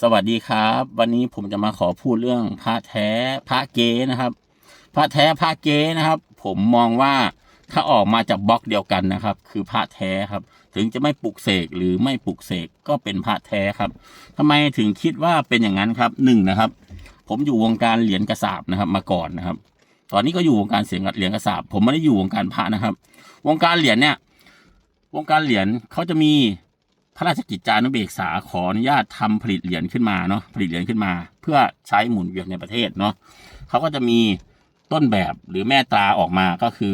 สวัสดีครับ วันนี้ผมจะมาขอพูดเรื่องพระแท้พระเก๊นะครับ พระแท้พระเก๊นะครับ ผมมองว่าถ้าออกมาจากบล็อกเดียวกันนะครับ คือพระแท้ครับ ถึงจะไม่ปลุกเสกหรือไม่ปลุกเสกก็เป็นพระแท้ครับทำไมถึงคิดว่าเป็นอย่างนั้นครับหนึ่งนะครับ ผมอยู่วงการเหรียญกระสาบนะครับ มาก่อนนะครับ ตอนนี้ก็อยู่วงการเสียงเหรียญกระสาบผมไม่ได้อยู่วงการพระนะครับ วงการเหรียญเนี่ยวงการเหรียญเขาจะมี ระราชกิจจานุเบกษาขออนุญาตทำผลิตเหรียญขึ้นมาเนาะผลิตเหรียญขึ้นมา เพื่อใช้หมุนเวียนในประเทศเนาะเขาก็จะมีต้นแบบหรือแม่ตราออกมาก็คือ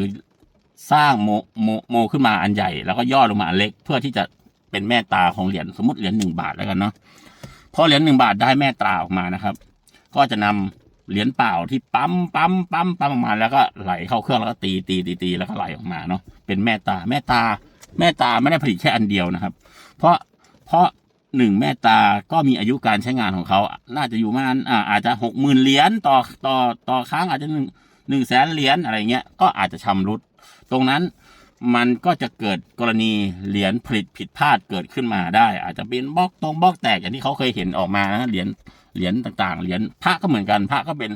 สร้างโมโมโมขึ้นมาอันใหญ่ แล้วก็ย่อลงมาอันเล็ก เพื่อที่จะเป็นแม่ตราของเหรียญสมมติเหรียญหนึ่งบาทแล้วกันเนาะพอเหรียญหนึ่งบาทได้แม่ตราออกมานะครับ ก็จะนำเหรียญเปล่าที่ปั๊มปั๊มปั๊มปั๊มออกมาแล้วก็ไหลเข้าเครื่องแล้วก็ตีตีตีตีแล้วก็ไหลออกมาเนาะเป็นแม่ตาแม่ตา แม่ตาไม่ได้ผลิตแค่อันเดียวนะครับ เพราะเพราะหนึ่งแม่ตาก็มีอายุการใช้งานของเขา น่าจะอยู่ประมาณอ่าอาจจะหกหมื่นเหรียญต่อต่อต่อครั้งอาจจะหนึ่งหนึ่งแสนเหรียญอะไรเงี้ยก็อาจจะชำรุด ตรงนั้นมันก็จะเกิดกรณีเหรียญผลิตผิดพลาดเกิดขึ้นมาได้ อาจจะเป็นบล็อกตรงบล็อกแตกอย่างที่เขาเคยเห็นออกมานะเหรียญเหรียญต่างๆเหรียญพระก็เหมือนกันพระก็เป็น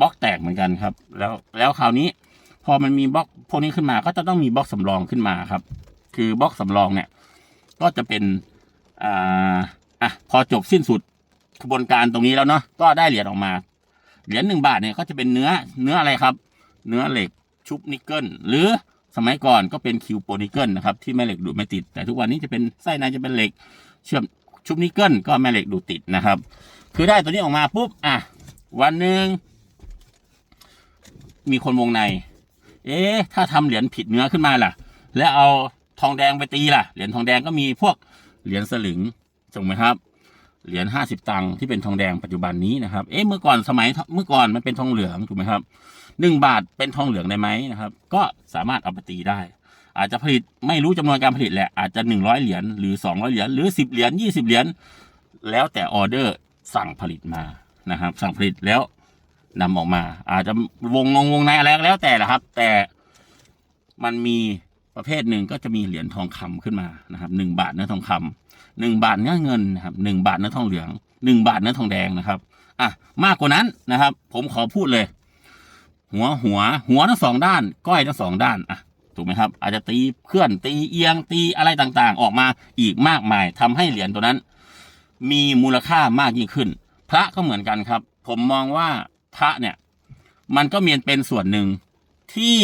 บล็อกแตกเหมือนกันครับ แล้วแล้วคราวนี้ พอมันมีบล็อกพวกนี้ขึ้นมาก็จะต้องมีบล็อกสำรองขึ้นมาครับ คือบล็อกสำรองเนี่ย ก็จะเป็นอ่าอะพอจบสิ้นสุดกระบวนการตรงนี้แล้วเนาะก็ได้เหรียญออกมา เหรียญหนึ่งบาทเนี่ยก็จะเป็นเนื้อเนื้ออะไรครับ เนื้อเหล็กชุบนิกเกิลหรือสมัยก่อนก็เป็นคิวโปนิกเกิลนะครับที่แม่เหล็กดูดไม่ติด แต่ทุกวันนี้จะเป็นไส้ในจะเป็นเหล็ก เชื่อมชุบนิกเกิลก็แม่เหล็กดูดติดนะครับ คือได้ตัวนี้ออกมาปุ๊บอะวันหนึ่งมีคนวงใน เอ๊ะ ถ้าทำเหรียญผิดเนื้อขึ้นมาล่ะ แล้วเอา ทองแดงไปตีล่ะ เหรียญทองแดงก็มีพวกเหรียญสลึงถูกไหมครับ เหรียญห้าสิบตังค์ที่เป็นทองแดงปัจจุบันนี้นะครับ เอ๊ะเมื่อก่อนสมัยเมื่อก่อนมันเป็นทองเหลืองถูกไหมครับหนึ่งบาทเป็นทองเหลืองได้ไหมนะครับ ก็สามารถเอาไปตีได้ อาจจะผลิตไม่รู้จำนวนการผลิตแหละ อาจจะหนึ่งร้อยเหรียญหรือสองร้อยเหรียญหรือสิบเหรียญยี่สิบเหรียญแล้วแต่ออเดอร์สั่งผลิตมานะครับ สั่งผลิตแล้วนำออกมา อาจจะวงนงวงในอะไรแล้วแต่ละครับ แต่มันมี ประเภทหนึ่งก็จะมีเหรียญทองคำขึ้นมานะครับหนึ่งบาทเนื้อทองคำหนึ่งบาทเนื้อเงินนะครับหนึ่งบาทเนื้อทองเหลืองหนึ่งบาทเนื้อทองแดงนะครับอะมากกว่านั้นนะครับ ผมขอพูดเลย หัวหัว หัวทั้งสองด้าน ก้อยทั้งสองด้านอะถูกไหมครับ อาจจะตีเคลื่อนตีเอียงตีอะไรต่างๆ ออกมาอีกมากมายทำให้เหรียญตัวนั้น มีมูลค่ามากยิ่งขึ้น พระก็เหมือนกันครับ ผมมองว่าพระเนี่ย มันก็มีเป็นส่วนหนึ่งที่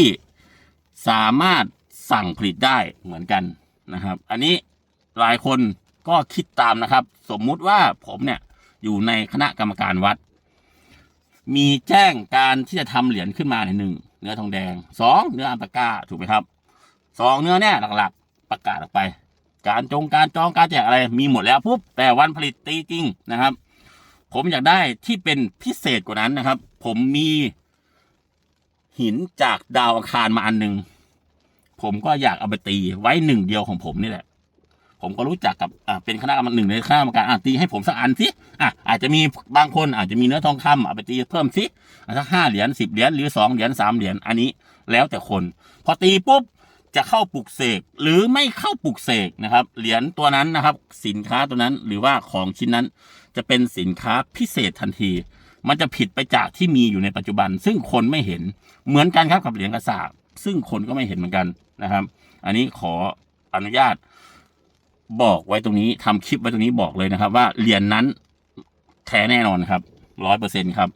สามารถ สั่งผลิตได้เหมือนกันนะครับ อันนี้หลายคนก็คิดตามนะครับ สมมุติว่าผมเนี่ยอยู่ในคณะกรรมการวัด มีแจ้งการที่จะทำเหรียญขึ้นมาในหนึ่งเนื้อทองแดงสองเนื้ออัลปาก้าถูกไหมครับสองเนื้อเนี่ยหลักๆประกาศออกไป การจงการจองการแจกอะไรมีหมดแล้วปุ๊บแต่วันผลิตตีจริงนะครับ ผมอยากได้ที่เป็นพิเศษกว่านั้นนะครับ ผมมีหินจากดาวอังคารมาอันหนึ่ง ผมก็อยากเอาไปตีไว้หนึ่งเดียวของผมนี่แหละ ผมก็รู้จักกับอ่าเป็นคณะกรรมการหนึ่งในคณะกรรมการอะตีให้ผมสักอันสิอะอาจจะมีบางคนอาจจะมีเนื้อทองคำเอาไปตีเพิ่มสิสักห้าเหรียญสิบเหรียญหรือสองเหรียญสามเหรียญอันนี้แล้วแต่คน พอตีปุ๊บจะเข้าปลุกเสกหรือไม่เข้าปลุกเสกนะครับเหรียญตัวนั้นนะครับ สินค้าตัวนั้นหรือว่าของชิ้นนั้นจะเป็นสินค้าพิเศษทันที มันจะผิดไปจากที่มีอยู่ในปัจจุบัน ซึ่งคนไม่เห็นเหมือนกันครับกับเหรียญกระสาบ ซึ่งคนก็ไม่เห็นเหมือนกันนะครับ อันนี้ขออนุญาตบอกไว้ตรงนี้ทำคลิปไว้ตรงนี้บอกเลยนะครับ ว่าเหรียญนั้นแท้แน่นอนครับร้อยเปอร์เซ็นครับ